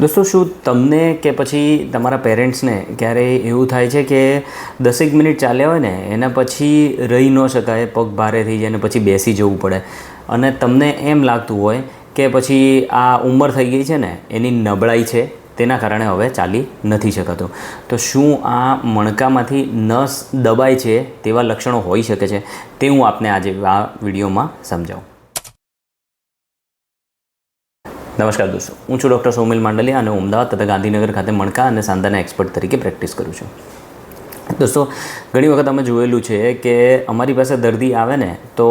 દોસ્તો, શું તમને કે પછી તમારા પેરેન્ટ્સને ક્યારેય એવું થાય છે કે દસેક મિનિટ ચાલ્યા હોય ને, એના પછી રહી ન શકાય, પગ ભારે થઈ જાય ને પછી બેસી જવું પડે? અને તમને એમ લાગતું હોય કે પછી આ ઉંમર થઈ ગઈ છે ને, એની નબળાઈ છે, તેના કારણે હવે ચાલી નથી શકાતો. તો શું આ મણકામાંથી નસ દબાય છે તેવા લક્ષણો હોઈ શકે છે તે હું આપને આજે આ વિડીયોમાં સમજાવું. નમસ્કાર દોસ્તો, હું છું ડૉક્ટર સૌમિલ માંડલિયા અને હું અમદાવાદ તથા ગાંધીનગર ખાતે મણકા અને સાંધાના એક્સપર્ટ તરીકે પ્રેક્ટિસ કરું છું. દોસ્તો, ઘણી વખત અમે જોયેલું છે કે અમારી પાસે દર્દી આવે ને, તો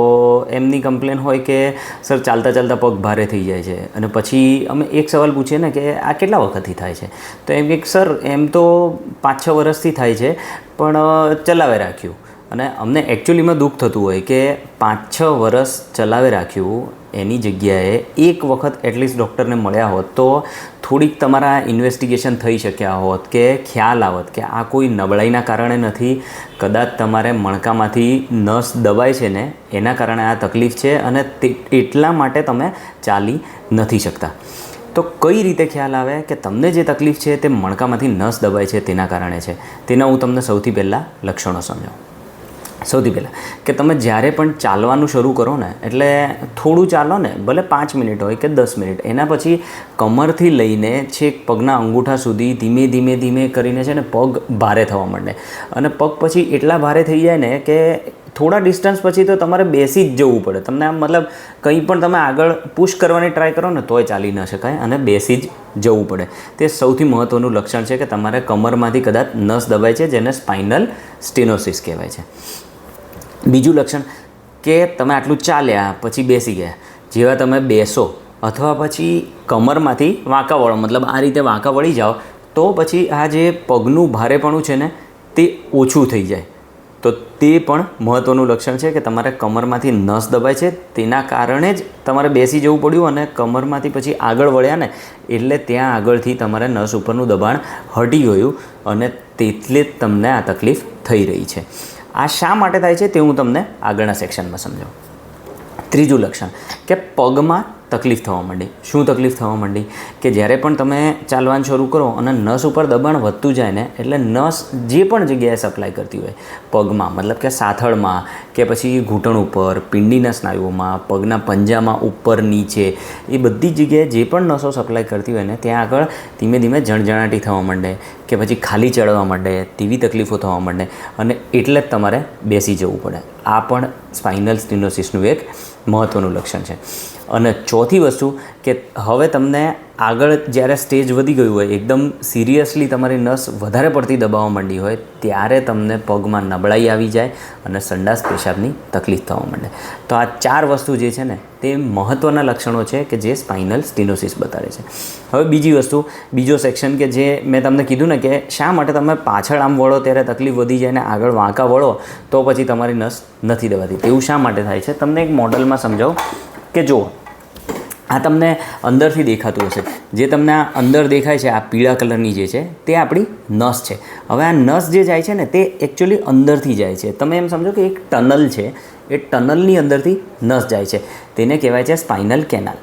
એમની કમ્પ્લેન હોય કે, સર, ચાલતા ચાલતા પગ ભારે થઈ જાય છે. અને પછી અમે એક સવાલ પૂછીએ ને કે, આ કેટલા વખતથી થાય છે? તો એમ કે, સર, એમ તો પાંચ છ વર્ષથી થાય છે, પણ ચલાવે રાખ્યું. અને અમને એકચ્યુઅલીમાં દુઃખ થતું હોય કે પાંચ છ વર્ષ ચલાવે રાખ્યું એની જગ્યાએ એક વખત એટલીસ્ટ ડૉક્ટરને મળ્યા હોત તો થોડીક તમારા ઇન્વેસ્ટિગેશન થઈ શક્યા હોત કે ખ્યાલ આવત કે આ કોઈ નબળાઈના કારણે નથી, કદાચ તમારે મણકામાંથી નસ દબાય છે ને, એના કારણે આ તકલીફ છે અને એટલા માટે તમે ચાલી નથી શકતા. તો કઈ રીતે ખ્યાલ આવે કે તમને જે તકલીફ છે તે મણકામાંથી નસ દબાય છે તેના કારણે છે? તેના હું તમને સૌથી પહેલાં લક્ષણો સમજાવું. સૌથી પહેલાં કે તમે જ્યારે પણ ચાલવાનું શરૂ કરો ને, એટલે થોડું ચાલો ને, ભલે પાંચ મિનિટ હોય કે દસ મિનિટ, એના પછી કમરથી લઈને છેક પગના અંગૂઠા સુધી ધીમે ધીમે ધીમે કરીને છે ને પગ ભારે થવા માંડે. અને પગ પછી એટલા ભારે થઈ જાય ને કે થોડા ડિસ્ટન્સ પછી તો તમારે બેસી જ જવું પડે. તમને આમ મતલબ કંઈ પણ તમે આગળ પુશ કરવાની ટ્રાય કરો ને, તોય ચાલી ન શકાય અને બેસી જ જવું પડે. તે સૌથી મહત્ત્વનું લક્ષણ છે કે તમારે કમરમાંથી કદાચ નસ દબાય છે, જેને સ્પાઇનલ સ્ટેનોસિસ કહેવાય છે. બીજું લક્ષણ કે તમે આટલું ચાલ્યા, પછી બેસી ગયા. જેવા તમે બેસો, અથવા પછી કમરમાંથી વાંકા વળો, મતલબ આ રીતે વાંકા વળી જાઓ, તો પછી આ જે પગનું ભારેપણું છે ને, તે ઓછું થઈ જાય. તો તે પણ મહત્ત્વનું લક્ષણ છે કે તમારે કમરમાંથી નસ દબાય છે. તેના કારણે જ તમારે બેસી જવું પડ્યું અને કમરમાંથી પછી આગળ વળ્યા ને, એટલે ત્યાં આગળથી તમારે નસ ઉપરનું દબાણ હટી ગયું અને તેટલે જ તમને આ તકલીફ થઈ રહી છે. આ શા માટે થાય છે તે હું તમને આગળના સેક્શનમાં સમજાવું. ત્રીજું લક્ષણ કે પગમાં તકલીફ થવા માંડી. શું તકલીફ થવા માંડી? કે જ્યારે પણ તમે ચાલવાનું શરૂ કરો અને નસ ઉપર દબાણ વધતું જાય ને, એટલે નસ જે પણ જગ્યાએ સપ્લાય કરતી હોય, પગમાં, મતલબ કે સાથળમાં, કે પછી ઘૂંટણ ઉપર, પિંડીના સ્નાયુઓમાં, પગના પંજામાં ઉપર, નીચે, એ બધી જગ્યાએ જે પણ નસો સપ્લાય કરતી હોય ને, ત્યાં આગળ ધીમે ધીમે જણજણાટી થવા માંડે, કે પછી ખાલી ચડવા માંડે, તેવી તકલીફો થવા માંડે, અને એટલે જ તમારે બેસી જવું પડે. આ પણ સ્પાઇનલ સ્ટિનોસિસનું એક મહત્ત્વનું લક્ષણ છે. અને ચોથી વસ્તુ કે હવે તમને આગળ જ્યારે સ્ટેજ વધી ગયું હોય, એકદમ સિરિયસલી તમારી નસ વધારે પડતી દબાવવા માંડી હોય, ત્યારે તમને પગમાં નબળાઈ આવી જાય અને સંડાસ પેશાબની તકલીફ થવા માંડે. તો આ ચાર વસ્તુ જે છે ને, તે મહત્ત્વના લક્ષણો છે કે જે સ્પાઇનલ સ્ટિનોસિસ બતાવે છે. હવે બીજી વસ્તુ, બીજો સેક્શન કે જે મેં તમને કીધું ને કે શા માટે તમે પાછળ આમ વળો ત્યારે તકલીફ વધી જાય ને આગળ વાંકા વળો, તો પછી તમારી નસ નથી દબાતી. તેવું શા માટે થાય છે? તમને એક મોડલમાં સમજાવું કે જુઓ આ તમને અંદરથી દેખાતું હશે. જે તમને આ અંદર દેખાય છે, આ પીળા કલરની જે છે, તે આપણી નસ છે. હવે આ નસ જે જાય છે ને, તે એકચ્યુઅલી અંદરથી જાય છે. તમે એમ સમજો કે એક ટનલ છે, એ ટનલની અંદરથી નસ જાય છે. તેને કહેવાય છે સ્પાઇનલ કેનાલ.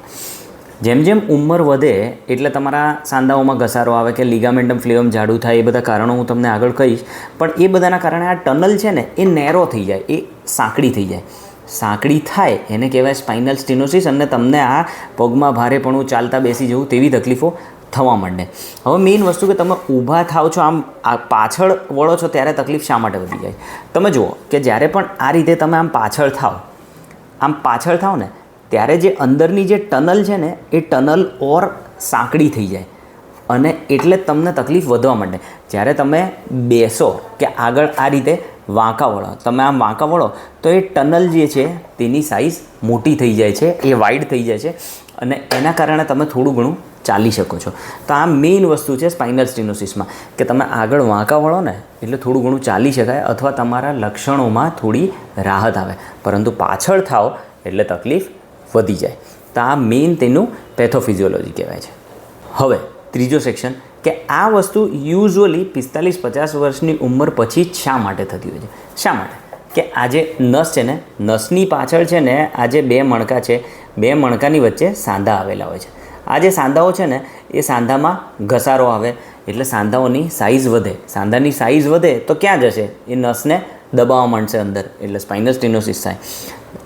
જેમ જેમ ઉંમર વધે, એટલે તમારા સાંધાઓમાં ઘસારો આવે કે લિગામેન્ટમ ફ્લેવમ જાડું થાય, એ બધા કારણો હું તમને આગળ કહીશ. પણ એ બધાના કારણે આ ટનલ છે ને, એ નેરો થઈ જાય, એ સાંકડી થઈ જાય. સાંકડી થાય, એને કહેવાય સ્પાઇનલ સ્ટિનોસિસ અને તમને આ પગમાં ભારેપણું ચાલતા બેસી જવું તેવી તકલીફો થવા માંડે. હવે મેઇન વસ્તુ કે તમે ઊભા થાવ છો, આમ આ પાછળ વળો છો ત્યારે તકલીફ શા માટે વધી જાય? તમે જુઓ કે જ્યારે પણ આ રીતે તમે આમ પાછળ થાવ આમ પાછળ થાવ ને, ત્યારે જે અંદરની જે ટનલ છે ને, એ ટનલ ઓર સાંકડી થઈ જાય. અને એટલે તમને તકલીફ વધવા માંડે. જ્યારે તમે બેસો કે આગળ આ રીતે વાંકા વળો. તમે આમ વાંકા વળો, તો એ ટનલ જે છે, તેની સાઇઝ મોટી થઈ જાય છે, એ વાઇડ થઈ જાય છે, અને એના કારણે તમે થોડું ઘણું ચાલી શકો છો. તો આ મેઇન વસ્તુ છે સ્પાઇનલ સ્ટિનોસિસમાં કે તમે આગળ વાંકા વળો ને, એટલે થોડું ઘણું ચાલી શકાય, અથવા તમારા લક્ષણોમાં થોડી રાહત આવે. પરંતુ પાછળ થાવ એટલે તકલીફ વધી જાય. તો આ મેઇન તેનું પેથોફિઝિયોલોજી કહેવાય છે. હવે, ત્રીજો સેક્શન કે આ વસ્તુ યુઝ્યુઅલી પિસ્તાલીસ પચાસ વર્ષની ઉંમર પછી શા માટે થતી હોય છે? શા માટે? કે આ જે નસ છે ને, નસની પાછળ છે ને આ જે બે મણકા છે, બે મણકાની વચ્ચે સાંધા આવેલા હોય છે. આ જે સાંધાઓ છે ને, એ સાંધામાં ઘસારો આવે, એટલે સાંધાઓની સાઇઝ વધે. સાંધાની સાઇઝ વધે તો ક્યાં જશે? એ નસને દબાવવા માંડશે અંદર, એટલે સ્પાઇનસ ટીનોસિસ થાય.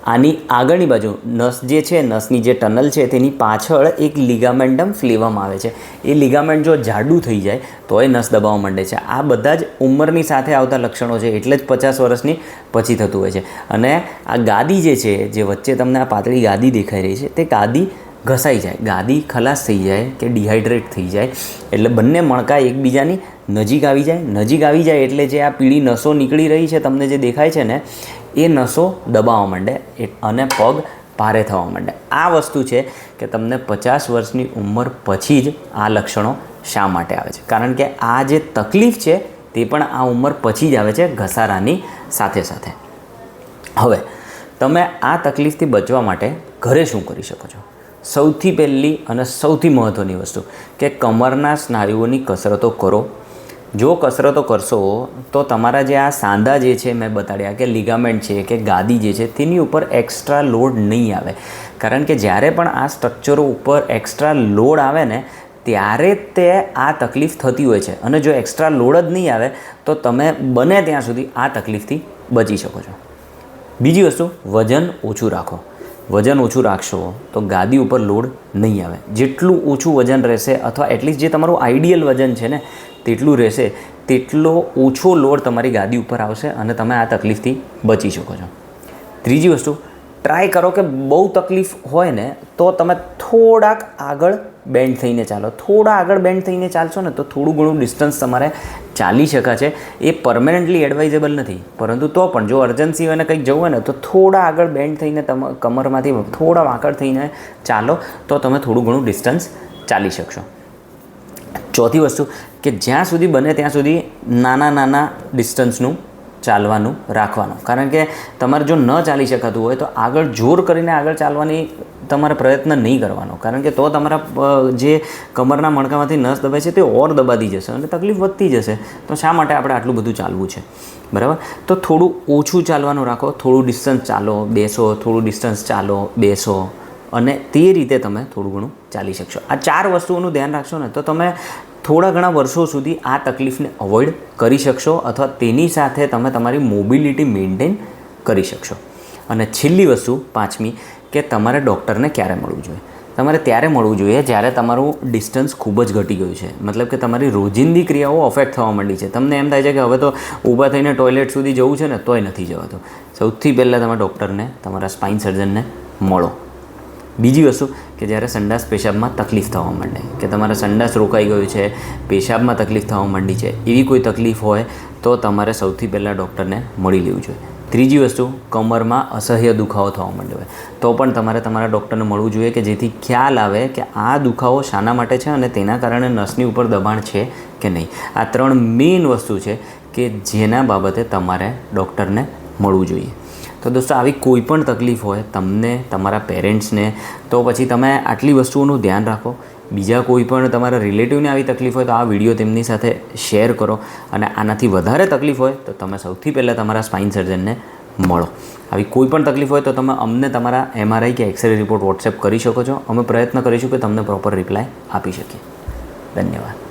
આની આગળની બાજુ નસ જે છે, નસની જે ટનલ છે, તેની પાછળ એક લિગામેન્ડમ ફ્લેવમ આવે છે. એ લિગામેન્ટ જો જાડું થઈ જાય તો એ નસ દબાવવા માંડે છે. આ બધા જ ઉંમરની સાથે આવતા લક્ષણો છે, એટલે જ પચાસ વર્ષની પછી થતું હોય છે. અને આ ગાદી જે છે, જે વચ્ચે તમને આ પાતળી ગાદી દેખાઈ રહી છે, તે ગાદી ઘસાઈ જાય. ગાદી ખલાસ થઈ જાય કે ડિહાઈડ્રેટ થઈ જાય. એટલે બંને મણકા એકબીજાની નજીક આવી જાય. નજીક આવી જાય એટલે જે આ પીળી નસો નીકળી રહી છે, તમને જે દેખાય છે ને એ નસો દબાવવા માંડે અને પગ ભારે થવા માંડે. આ વસ્તુ છે કે તમને પચાસ વર્ષની ઉંમર પછી જ આ લક્ષણો શા માટે આવે છે? કારણ કે આ જે તકલીફ છે તે પણ આ ઉંમર પછી જ આવે છે ઘસારાની સાથે સાથે. હવે, તમે આ તકલીફથી બચવા માટે ઘરે શું કરી શકો છો? સૌથી પહેલી અને સૌથી મહત્ત્વની વસ્તુ કે કમરના સ્નાયુઓની કસરતો કરો. જો કસરતો કરશો, તો તમારા જે આ સાંધા જે છે મેં બતાડ્યા, કે લિગામેન્ટ છે, કે ગાદી જે છે, તેની ઉપર એક્સ્ટ્રા લોડ નહીં આવે. કારણ કે જ્યારે પણ આ સ્ટ્રક્ચરો ઉપર એક્સ્ટ્રા લોડ આવે ને, ત્યારે તે આ તકલીફ થતી હોય છે. અને જો એક્સ્ટ્રા લોડ જ નહીં આવે, તો તમે બને ત્યાં સુધી આ તકલીફથી બચી શકો છો. બીજી વસ્તુ, વજન ઓછું રાખો. વજન ઓછું રાખશો, તો ગાદી ઉપર લોડ નહીં આવે. જેટલું ઓછું વજન રહેશે, અથવા એટલીસ્ટ જે તમારું આઈડિયલ વજન છે ને તેટલું રહેશે, તેટલો ઓછો લોડ તમારી ગાદી ઉપર આવશે અને તમે આ તકલીફથી બચી શકો છો. ત્રીજી વસ્તુ ટ્રાય કરો કે બહુ તકલીફ હોય ને, તો તમે થોડાક આગળ બેન્ડ થઈને ચાલો. થોડા આગળ બેન્ડ થઈને ચાલશો ને, તો થોડું ઘણું ડિસ્ટન્સ તમારે ચાલી શકાશે એ પરમેનન્ટલી એડવાઇઝેબલ નથી. પરંતુ તો પણ જો અર્જન્સી હોય ને કંઈક જવું હોય ને, તો થોડા આગળ બેન્ડ થઈને તમે કમરમાંથી થોડા વાંકડ થઈને ચાલો, તો તમે થોડું ઘણું ડિસ્ટન્સ ચાલી શકશો. ચોથી વસ્તુ કે જ્યાં સુધી બને ત્યાં સુધી નાના નાના ડિસ્ટન્સનું ચાલવાનું રાખવાનું. કારણ કે તમારે જો ન ચાલી શકાતું હોય તો આગળ જોર કરીને આગળ ચાલવાની તમારે પ્રયત્ન નહીં કરવાનો. કારણ કે તો તમારા જે કમરના મણકામાંથી નસ દબાય છે તે ઓર દબાતી જશે અને તકલીફ વધતી જશે. તો શા માટે આપણે આટલું બધું ચાલવું છે? બરાબર? તો થોડું ઓછું ચાલવાનું રાખો, થોડું ડિસ્ટન્સ ચાલો, બેસો, થોડું ડિસ્ટન્સ ચાલો, બેસો. અને તે રીતે તમે થોડું ઘણું ચાલી શકશો. આ ચાર વસ્તુઓનું ધ્યાન રાખશો ને, તો તમે થોડા ઘણા વર્ષો સુધી આ તકલીફને અવોઇડ કરી શકશો અથવા તેની સાથે તમે તમારી મોબિલિટી મેન્ટેન કરી શકશો. અને છેલ્લી વસ્તુ, પાંચમી, કે તમારે ડૉક્ટરને ક્યારે મળવું જોઈએ? તમારે ત્યારે મળવું જોઈએ જ્યારે તમારું ડિસ્ટન્સ ખૂબ જ ઘટી ગયું છે. મતલબ કે તમારી રોજિંદી ક્રિયાઓ અફેક્ટ થવા માંડી છે. તમને એમ થાય છે કે હવે તો ઊભા થઈને ટોયલેટ સુધી જવું છે ને, તોય નથી જવાતું. સૌથી પહેલાં તમે ડૉક્ટરને તમારા સ્પાઇન સર્જનને મળો. બીજી વસ્તુ કે જ્યારે સંડાસ પેશાબમાં તકલીફ થવા માંડે, કે તમારા સંડાસ રોકાઈ ગયું છે, પેશાબમાં તકલીફ થવા માંડી છે, એવી કોઈ તકલીફ હોય તો તમારે સૌથી પહેલાં ડૉક્ટરને મળી લેવું જોઈએ. ત્રીજી વસ્તુ, કમરમાં અસહ્ય દુખાવો થવા માંડ્યો હોય. તો પણ તમારે તમારા ડૉક્ટરને મળવું જોઈએ કે જેથી ખ્યાલ આવે કે આ દુખાવો શાના માટે છે અને તેના કારણે નસની ઉપર દબાણ છે કે નહીં. આ ત્રણ મેઇન વસ્તુ છે કે જેના બાબતે તમારે ડૉક્ટરને મળવું જોઈએ. તો દોસ્તો, આવી કોઈ પણ તકલીફ હોય તમને, તમારા પેરેન્ટ્સને, તો પછી તમે આટલી વસ્તુઓનું ધ્યાન રાખો. બીજા કોઈ પણ તમારા રિલેટિવને આવી તકલીફ હોય તો આ વીડિયો તેમની સાથે શેર કરો. અને આનાથી વધારે તકલીફ હોય તો તમે સૌથી પહેલાં તમારા સ્પાઇન સર્જનને મળો. આવી કોઈ પણ તકલીફ હોય તો તમે અમને તમારા એમઆરઆઈ કે એક્સરે રિપોર્ટ વોટ્સએપ કરી શકો છો. અમે પ્રયત્ન કરીશું કે તમને પ્રોપર રિપ્લાય આપી શકીએ. ધન્યવાદ.